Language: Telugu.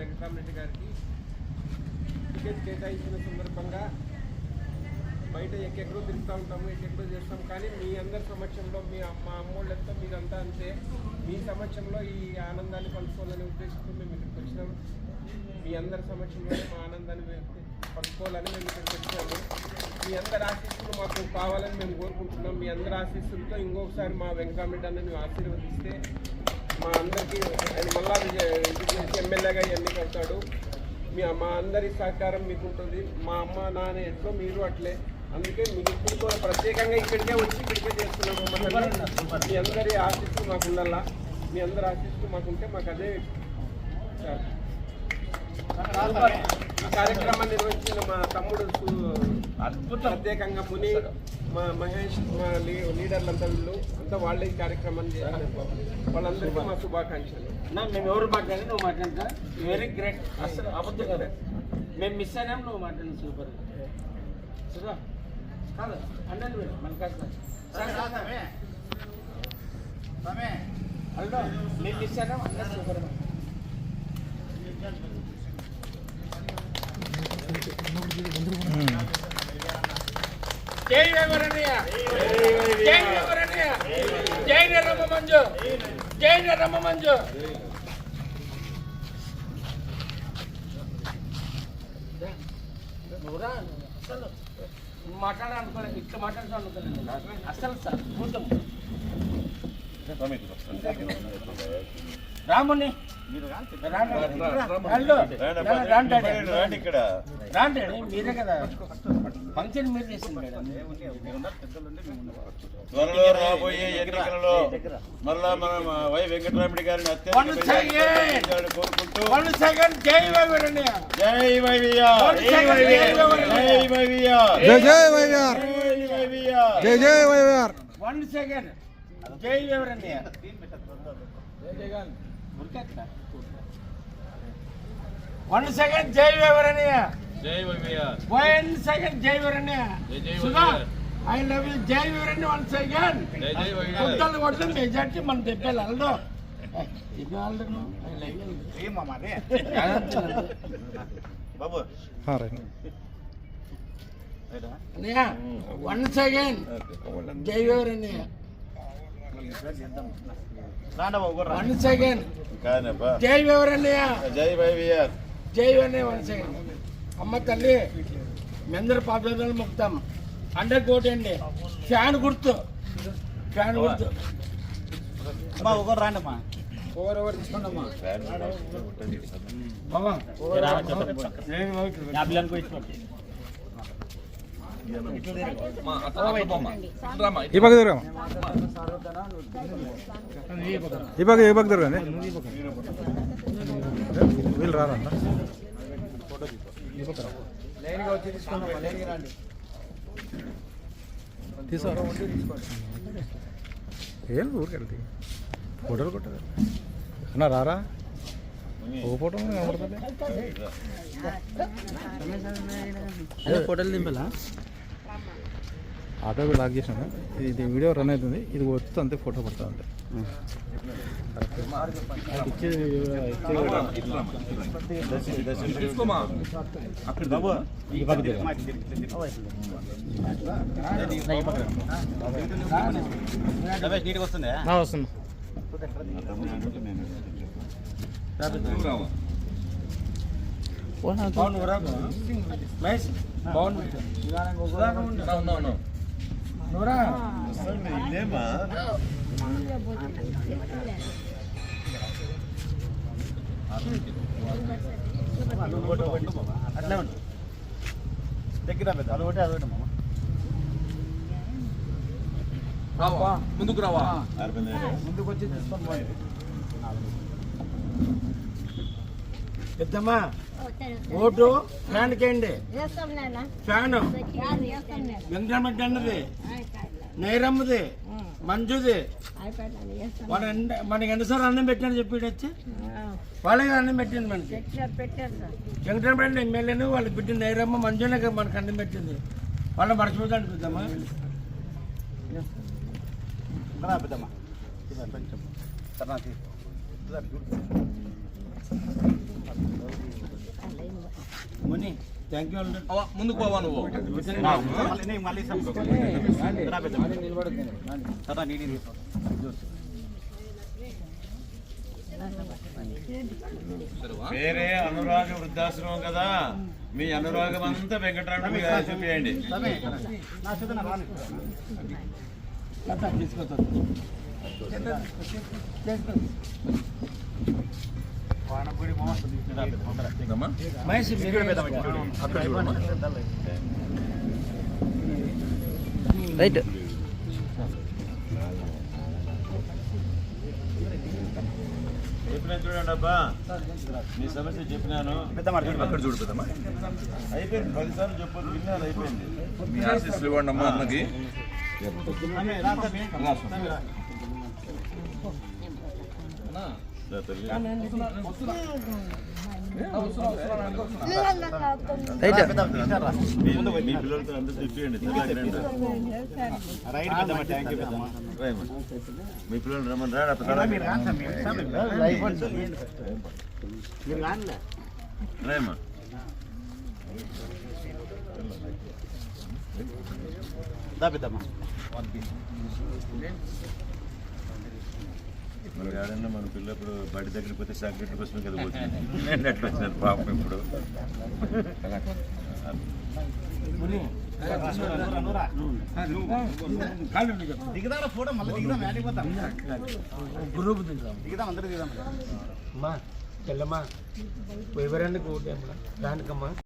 వెంకటరామరెడ్డి గారికి టికెట్ కేటాయించిన సందర్భంగా బయట ఎక్కడెక్కడో తిరుగుతూ ఉంటాము ఎక్కడెక్కడో చేస్తాం కానీ మీ అందరి సమక్షంలో మీ అమ్మ అమ్మోళ్ళతో మీరంతా అంతే. మీ సమక్షంలో ఈ ఆనందాన్ని పంచుకోవాలనే ఉద్దేశంతో మేము ఇక్కడికి వచ్చినాం. మీ అందరి సమక్షంలో మా ఆనందాన్ని పంచుకోవాలని మేము ఇక్కడికి వచ్చినాము మీ అందరి ఆశీస్సులు మాకు కావాలని మేము కోరుకుంటున్నాం. మీ అందరి ఆశీస్సులతో ఇంకొకసారి మా వెంకటరామరెడ్డి అన్నని ఆశీర్వదిస్తే మా అందరికీ మళ్ళా విజయ- ఎమ్మెల్యేగా ఎన్నికవుతాడు మీ అమ్మ అందరి సహకారం మీకు ఉంటుంది మా అమ్మ నాన్న ఎట్లో మీరు అట్లే. అందుకే మీకు ఇప్పుడు ప్రత్యేకంగా ఇక్కడికే వచ్చి ఇక్కడికే చేస్తున్నాము మీ అందరి ఆశిస్తూ మాకు ఉండాలా? మీ అందరి ఆశిస్తూ మాకుంటే మాకు అదే చాలు. ఈ కార్యక్రమాన్ని నిర్వహించిన మా తమ్ముడు సు- ప్రత్యేకంగా ముని మా మహేష్ మా లీ- లీడర్లంతా వీళ్ళు అంతా వాళ్ళే ఈ కార్యక్రమాన్ని చేశారు వాళ్ళందరికీ మా శుభాకాంక్షలు. నా మేము ఎవరు మాట్లాడి నువ్వు మాట్లాడతా. వెరీ గ్రేట్ అసలు అబద్ధం కదా. మేము మిస్ అయినాం నువ్వు మాట్లాడి సూపర్ సుధా కాదు అన్నాను మీరు మన కాస్త. హలో మేము మిస్ అయినాం అన్న సూపర్ జై వేమరన్నయ్య జై వేమరన్నయ్య జై రమ్మ మంజు జై రమ్మ మంజు అసలు మాట్లాడాలనుకోలేదు ఇట్లా మాట్లాడుతూ అనుకోలేదు అసలు సార్ చూద్దాం రాముని. రాండి ఇక్కడ. రాండి మీరే కదా. ఫంక్షన్ మీరు చేసింది మేడం త్వరలో రాబోయే ఎన్నికలలో మళ్ళా మనం వై వెంకటరామిడి గారిని కోరుకుంటూ వన్ సెకండ్ జై వైవరణ్య. జై వైవిఆర్. One second, జై జై వైవిఆర్. జై జై వైవిఆర్. జై వైవిఆర్. జై జై వైవిఆర్. వన్ సెకండ్ జై వైవరణ్య. వన్ సెకండ్ జై వైవరణ్య జై వైవిఆర్ వన్ సెకండ్ జై వైవరణ్య జై జై Sudha YVR. I love you జై వైవరణ్య వన్ సెకండ్ జై జై వైవిఆర్ కొత్తలు కొడితే మెజార్టీ మనం తెప్పాలి అల్లు ఇది వాళ్ళు బాబు అన్నయ్య వన్ సెకండ్ జై వైవరణ్య వన్ సెకండ్. జై వైవరణ్య జై వైవిఆర్ జై అనే వన్ సెకండ్. అమ్మ తల్లి మీ అందరు పాపులర్ మొక్కుతాం. అండర్ కోట్ అండి. ఫ్యాన్ గుర్తు. ఫ్యాన్ గుర్తు. ఓవర్ ఓవర్ తీసుకోండమ్మా బాబా ఈ పక్క తిరగమ్మా ఈ పక్క ఈ పక్క తిరగండి వీళ్ళు రారా లైన్గా ఏం ఊరికెళ్తే ఫోటోలు కొట్టదు అన్న రారా? ఓ ఫోటో కనబడుతుంది ఫోటోలు దింపలా? ఆటో లాక్ చేసాను ఇది వీడియో రన్ అవుతుంది. ఇది వస్తుంది అంతే ఫోటో పడుతుంది అంతే. బాగున్నారా మహేష్ బాగుంది నువ్వురా ఇదేమా అట్లే ఉండు దగ్గర పెద్ద అదొకటి అదొకటి మామ రావా? ముందుకు రావా? ముందుకు వచ్చి తీసుకొని పోండి పెద్దమ్మా ఓటు ఫ్యాన్? కేయండి ఫ్యాన్ అన్నది నేరమ్మది. మంజుది. మన మనకి ఎన్నిసార్లు అన్నం పెట్టాను చెప్పి వచ్చి. వాళ్ళకి అన్నం పెట్టింది మనకి. వెంకటరమరెడ్డి ఎమ్మెల్యేను వాళ్ళ బిడ్డ నేరమ్మ మంజునే మనకు అన్నం పెట్టింది. వాళ్ళ మర్చిపోతాను పెద్దమ్మా. పెద్దమ్మా కొంచెం ముని థ్యాంక్ యూ అవ్వ, ముందుకు పోవా నువ్వు? వేరే అనురాగ వృద్ధాశ్రమం కదా మీ అనురాగం అంతా వెంకటరమణ మీకు చూపించండి ఇదమ్మా? రైట్ చూడండి అబ్బా మీ సమస్య చెప్పినాను అక్కడ చూడు పెద్దమ్మా అయిపోయింది పదిసార్లు చెప్పొద్దు విన్నాను అయిపోయింది మీ ఆశీస్సులు ఇవ్వండి అమ్మా అన్నకి అన్నా. మీ పిల్లలతో అందరూ చూపించండి తెల్లకి రండి రాయమ్మా. మీ పిల్లలు రమ్మని రాడా రాయమ్మా మరి ఆడన్నా మన పిల్లప్పుడు బడి దగ్గరికి పోతే చాక్లెట్ల కోసమే కదా పోతుంది నేను ఎట్లా వచ్చినాను పాపం ఇప్పుడు ముని దిగదారా ఫోటో మళ్ళీ దిగుదాం యాడికి పోతాం గ్రూప్ దిగుదాం దిగుదాం అందరూ దిగుదాం అమ్మా చెల్లమ్మా రానికమ్మా